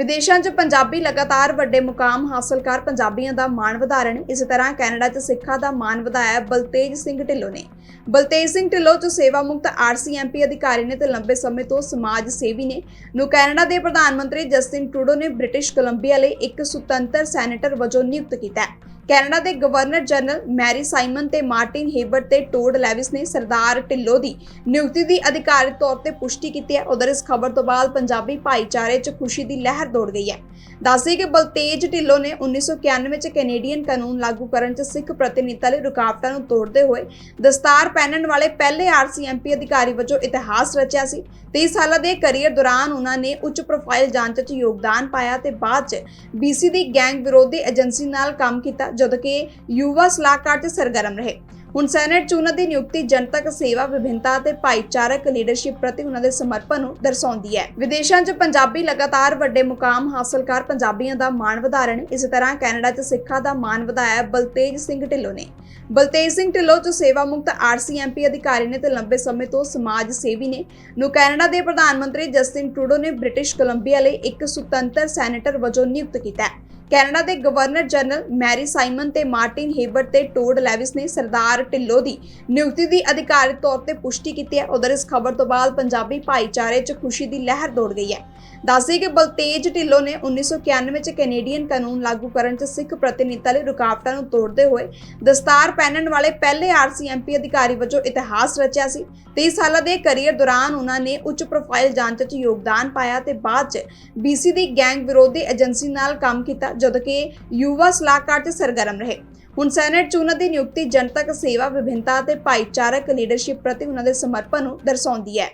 ਵਿਦੇਸ਼ਾਂ 'ਚ ਪੰਜਾਬੀ ਲਗਾਤਾਰ ਵੱਡੇ ਮੁਕਾਮ ਹਾਸਲ ਕਰ ਪੰਜਾਬੀਆਂ ਦਾ ਮਾਣ ਵਧਾ ਰਹੇ ਇਸੇ ਤਰ੍ਹਾਂ ਕੈਨੇਡਾ 'ਚ ਸਿੱਖਾਂ ਦਾ ਮਾਣ ਵਧਾਇਆ ਬਲਤੇਜ ਸਿੰਘ ਢਿੱਲੋਂ ਨੇ। ਬਲਤੇਜ ਸਿੰਘ ਢਿੱਲੋਂ 'ਚ ਸੇਵਾ ਮੁਕਤ ਆਰਸੀਐਮਪੀ ਅਧਿਕਾਰੀ ਨੇ ਤੇ ਲੰਬੇ ਸਮੇਂ ਤੋਂ ਸਮਾਜ ਸੇਵੀ ਨੇ। ਨੂੰ ਕੈਨੇਡਾ ਦੇ ਪ੍ਰਧਾਨ ਮੰਤਰੀ ਜਸਟਿਨ ਟਰੂਡੋ ਨੇ ਬ੍ਰਿਟਿਸ਼ ਕੋਲੰਬੀਆ ਲਈ ਇੱਕ ਸੁਤੰਤਰ ਸੈਨੇਟਰ ਵਜੋਂ ਨਿਯੁਕਤ ਕੀਤਾ ਹੈ। ਕੈਨੇਡਾ ਦੇ ਗਵਰਨਰ ਜਨਰਲ ਮੈਰੀ ਸਾਈਮਨ ਤੇ ਮਾਰਟਿਨ ਹੇਬਰਟ ਤੇ ਟੋਡ ਲੈਵਿਸ ਨੇ ਸਰਦਾਰ ਢਿੱਲੋਂ ਦੀ ਨਿਯੁਕਤੀ ਦੀ ਅਧਿਕਾਰਿਤ ਤੌਰ ਤੇ ਪੁਸ਼ਟੀ ਕੀਤੀ ਹੈ। ਉਧਰ ਇਸ ਖਬਰ ਤੋਂ ਬਾਅਦ ਪੰਜਾਬੀ ਭਾਈਚਾਰੇ 'ਚ ਖੁਸ਼ੀ ਦੀ ਲਹਿਰ ਦੌੜ ਗਈ ਹੈ। ਦੱਸਦੇ ਕਿ ਬਲਤੇਜ ਢਿੱਲੋਂ ਨੇ 1991 'ਚ ਕੈਨੇਡੀਅਨ ਕਾਨੂੰਨ ਲਾਗੂ ਕਰਨ 'ਚ ਸਿੱਖ ਪ੍ਰਤੀਨਿਧਤਾ ਲਈ ਰੁਕਾਵਟਾਂ ਨੂੰ ਤੋੜਦੇ ਹੋਏ ਦਸਤਾਰ ਪਹਿਨਣ ਵਾਲੇ ਪਹਿਲੇ ਆਰਸੀਐਮਪੀ ਅਧਿਕਾਰੀ ਵਜੋਂ ਇਤਿਹਾਸ ਰਚਿਆ ਸੀ। 30 ਸਾਲਾਂ ਦੇ ਕੈਰੀਅਰ ਦੌਰਾਨ ਉਹਨਾਂ ਨੇ ਉੱਚ ਪ੍ਰੋਫਾਈਲ ਜਾਂਚ 'ਚ ਯੋਗਦਾਨ ਪਾਇਆ ਤੇ ਬਾਅਦ 'ਚ ਬੀਸੀ ਦੀ ਗੈਂਗ ਵਿਰੋਧੀ ਏਜੰਸੀ ਨਾਲ ਕੰਮ ਕੀਤਾ ਜਦਕਿ ਯੁਵਾ ਸਲਾਹਕਾਰ 'ਚ ਸਰਗਰਮ ਰਹੇ ਹੁਣ ਸੈਨੇਟ 'ਚ ਉਹਨਾਂ ਦੀ ਨਿਯੁਕਤੀ ਜਨਤਕ ਸੇਵਾ ਵਿਭਿੰਨਤਾ ਤੇ ਭਾਈਚਾਰਕ ਲੀਡਰਸ਼ਿਪ ਪ੍ਰਤੀ ਉਹਨਾਂ ਦੇ ਸਮਰਪਣ ਨੂੰ ਦਰਸਾਉਂਦੀ ਹੈ ਵਿਦੇਸ਼ਾਂ 'ਚ ਪੰਜਾਬੀ ਲਗਾਤਾਰ ਵੱਡੇ ਮੁਕਾਮ ਹਾਸਲ ਕਰ ਪੰਜਾਬੀਆਂ ਦਾ ਮਾਣ ਵਧਾ ਰਹੇ ਨੇ ਇਸੇ ਤਰ੍ਹਾਂ ਕੈਨੇਡਾ 'ਚ ਸਿੱਖਾਂ ਦਾ ਮਾਣ ਵਧਾਇਆ ਬਲਤੇਜ ਸਿੰਘ ਢਿੱਲੋਂ ਨੇ ਬਲਤੇਜ ਸਿੰਘ ਢਿੱਲੋਂ ਜੋ ਸੇਵਾ ਮੁਕਤ ਆਰਸੀਐਮਪੀ ਅਧਿਕਾਰੀ ਨੇ ਤੇ ਲੰਬੇ ਸਮੇਂ ਤੋਂ ਸਮਾਜ ਸੇਵੀ ਨੇ ਨੂੰ ਕੈਨੇਡਾ ਦੇ ਪ੍ਰਧਾਨ ਮੰਤਰੀ ਜਸਟਿਨ ਟਰੂਡੋ ਨੇ ਬ੍ਰਿਟਿਸ਼ ਕੋਲੰਬੀਆ ਲਈ ਇੱਕ ਸੁਤੰਤਰ ਸੈਨੇਟਰ ਵਜੋਂ ਨਿਯੁਕਤ ਕੀਤਾ ਹੈ ਕੈਨੇਡਾ ਦੇ ਗਵਰਨਰ ਜਨਰਲ ਮੈਰੀ ਸਾਈਮਨ ਤੇ ਮਾਰਟਿਨ ਹੇਬਰਟ ਤੇ ਟੋਡ ਲੈਵਿਸ ਨੇ ਸਰਦਾਰ ਢਿੱਲੋਂ ਦੀ ਨਿਯੁਕਤੀ ਦੀ ਅਧਿਕਾਰਿਤ ਤੌਰ ਤੇ ਪੁਸ਼ਟੀ ਕੀਤੀ ਹੈ। ਉਧਰ ਇਸ ਖਬਰ ਤੋਂ ਬਾਅਦ ਪੰਜਾਬੀ ਭਾਈਚਾਰੇ 'ਚ ਖੁਸ਼ੀ ਦੀ ਲਹਿਰ ਦੌੜ ਗਈ ਹੈ। ਦੱਸਦੇ ਕਿ ਬਲਤੇਜ ਢਿੱਲੋਂ ਨੇ 1991 'ਚ ਕੈਨੇਡੀਅਨ ਕਾਨੂੰਨ ਲਾਗੂ ਕਰਨ 'ਚ ਸਿੱਖ ਪ੍ਰਤੀਨਿਧਤਾ ਲਈ ਰੁਕਾਵਟਾਂ ਨੂੰ ਤੋੜਦੇ ਹੋਏ ਦਸਤਾਰ ਪਹਿਨਣ ਵਾਲੇ ਪਹਿਲੇ ਆਰਸੀਐਮਪੀ ਅਧਿਕਾਰੀ ਵਜੋਂ ਇਤਿਹਾਸ ਰਚਿਆ ਸੀ। 30 ਸਾਲਾਂ ਦੇ ਕੈਰੀਅਰ ਦੌਰਾਨ ਉਹਨਾਂ ਨੇ ਉੱਚ ਪ੍ਰੋਫਾਈਲ ਜਾਂਚ 'ਚ ਯੋਗਦਾਨ ਪਾਇਆ ਤੇ ਬਾਅਦ 'ਚ ਬੀਸੀ ਦੀ ਗੈਂਗ ਵਿਰੋਧੀ ਏਜੰਸੀ ਨਾਲ ਕੰਮ ਕੀਤਾ ਜਦਕਿ ਯੁਵਾ ਸਲਾਹਕਾਰ ਤੇ ਸਰਗਰਮ ਰਹੇ ਹੁਣ ਸੈਨੇਟ 'ਚ ਉਹਨਾਂ ਦੀ ਨਿਯੁਕਤੀ ਜਨਤਕ ਸੇਵਾ ਵਿਭਿੰਨਤਾ ਅਤੇ ਭਾਈਚਾਰਕ ਲੀਡਰਸ਼ਿਪ ਪ੍ਰਤੀ ਉਹਨਾਂ ਦੇ ਸਮਰਪਣ ਨੂੰ ਦਰਸਾਉਂਦੀ ਹੈ